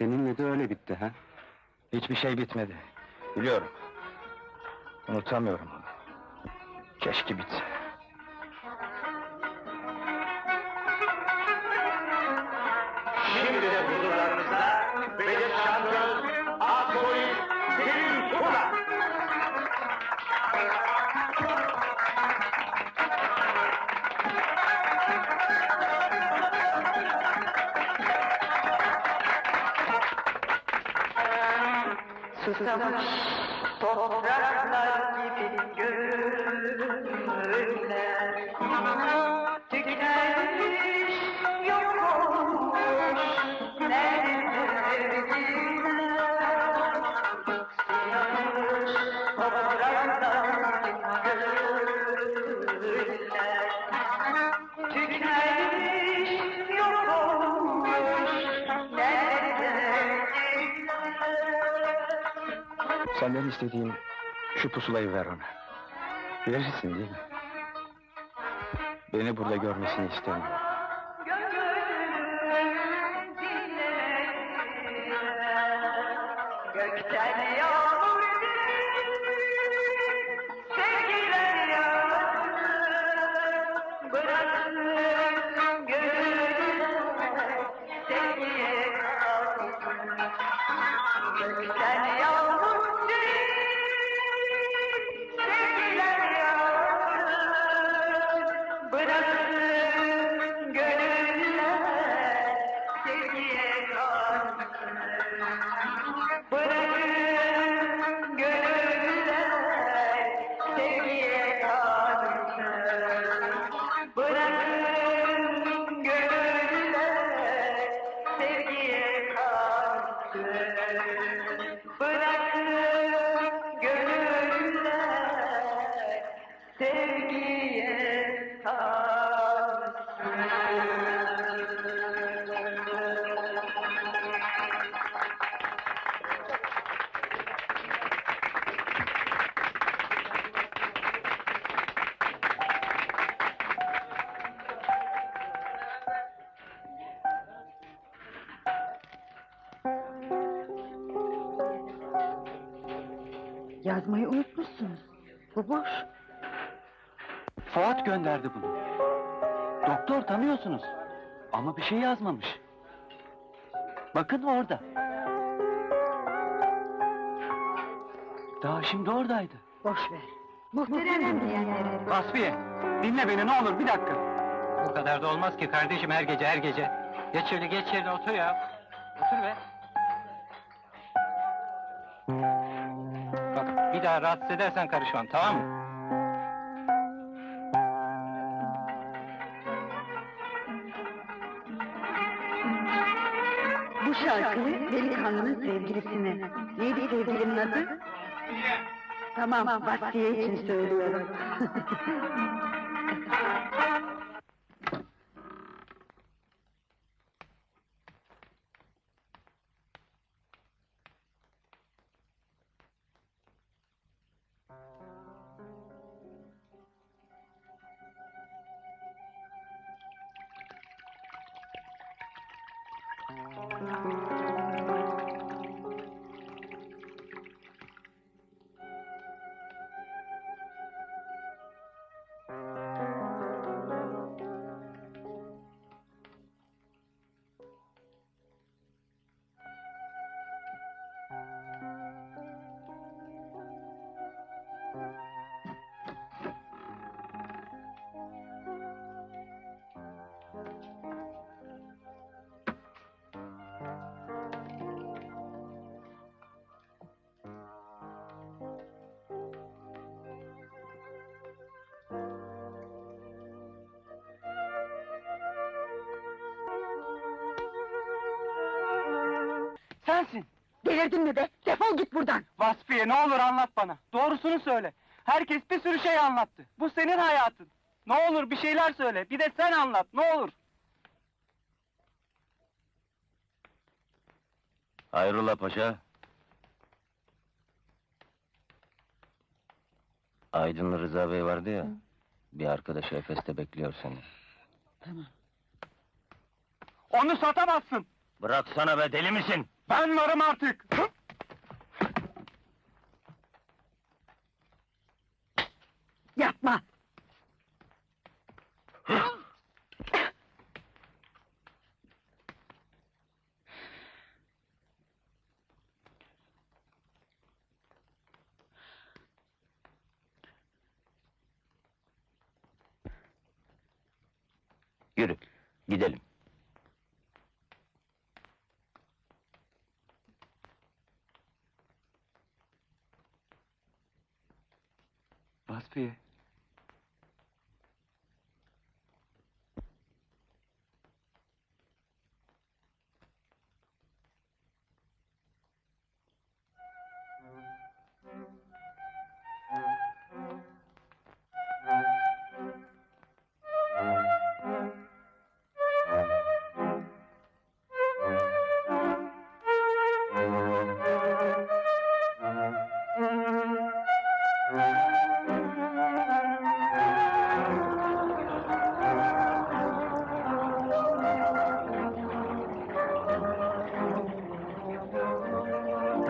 Seninle de öyle bitti ha? Hiçbir şey bitmedi. Biliyorum. Unutamıyorum onu. Keşke bitse. Susamış topraklar gibi gönüller Senden istediğim şu pusulayı ver ona. Verirsin değil mi? Beni burada görmesini istemiyorum. Gökten Yazmayı unutmuşsunuz. Bu boş. Fuat gönderdi bunu. Doktor tanıyorsunuz. Ama bir şey yazmamış. Bakın orada. Daha şimdi oradaydı. Boş ver. Muhterem diyenlere. Vasfiye, dinle beni ne olur bir dakika. Bu kadar da olmaz ki kardeşim her gece her gece. Geç şöyle geç yerine otur ya. Otur be. Bir daha rahatsız edersen karışmam tamam mı? Bu şarkıyı delikanlının sevgilisine. Neydi sevgilinin adı? Tamam, Vasfiye için söylüyorum. Sensin. Delirdin mi be? Defol git buradan. Vasfiye ne olur anlat bana. Doğrusunu söyle. Herkes bir sürü şey anlattı. Bu senin hayatın. Ne olur bir şeyler söyle. Bir de sen anlat ne olur. Hayrola paşa? Aydınlı Rıza Bey vardı ya. Bir arkadaşı Efes'te bekliyor seni. Tamam. Onu satamazsın. Bıraksana be deli misin? Ben varım artık. Yapma. Yürü, gidelim. Vasfiye.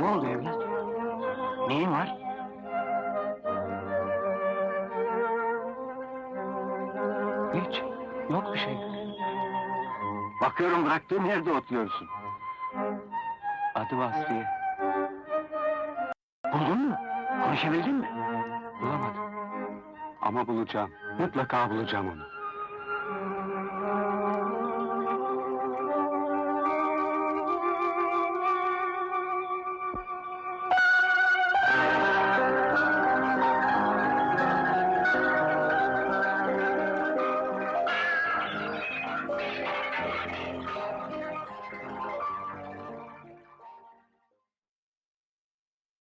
Ne oldu evlat? Neyin var? Hiç. Yok bir şey. Bakıyorum bıraktığın yerde oturuyorsun. Adı Vasfiye. Buldun mu? Konuşabildin mi? Bulamadım. Ama bulacağım. Mutlaka bulacağım onu.